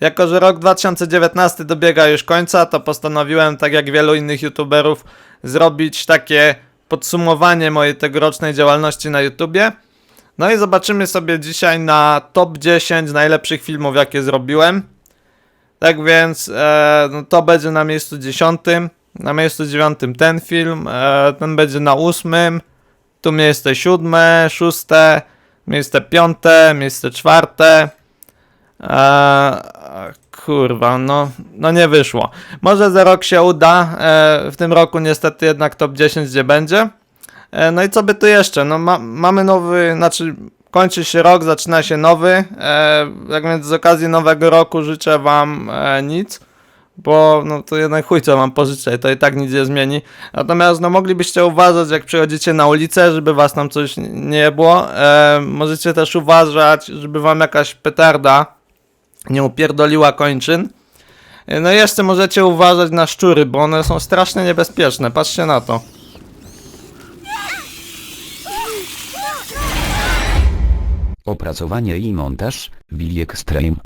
Jako, że rok 2019 dobiega już końca, to postanowiłem, tak jak wielu innych youtuberów, zrobić takie podsumowanie mojej tegorocznej działalności na YouTubie. No i zobaczymy sobie dzisiaj na top 10 najlepszych filmów, jakie zrobiłem. Tak więc e, no to będzie na miejscu 10. Na miejscu 9 ten film, e, ten będzie na 8. Tu miejsce 7, 6, miejsce 5, miejsce 4. Eee, kurwa, no, no nie wyszło. Może za rok się uda. E, w tym roku niestety jednak top 10 nie będzie. E, no i co by tu jeszcze? No ma, mamy nowy, znaczy kończy się rok, zaczyna się nowy. E, jak więc z okazji nowego roku życzę wam e, nic. Bo no to jednak chuj co mam pożyczać, to i tak nic nie zmieni. Natomiast no moglibyście uważać jak przychodzicie na ulicę, żeby was tam coś nie było. E, możecie też uważać, żeby wam jakaś petarda nie upierdoliła kończyn. No i jeszcze możecie uważać na szczury, bo one są strasznie niebezpieczne. Patrzcie na to. Opracowanie i montaż, Williek Stream.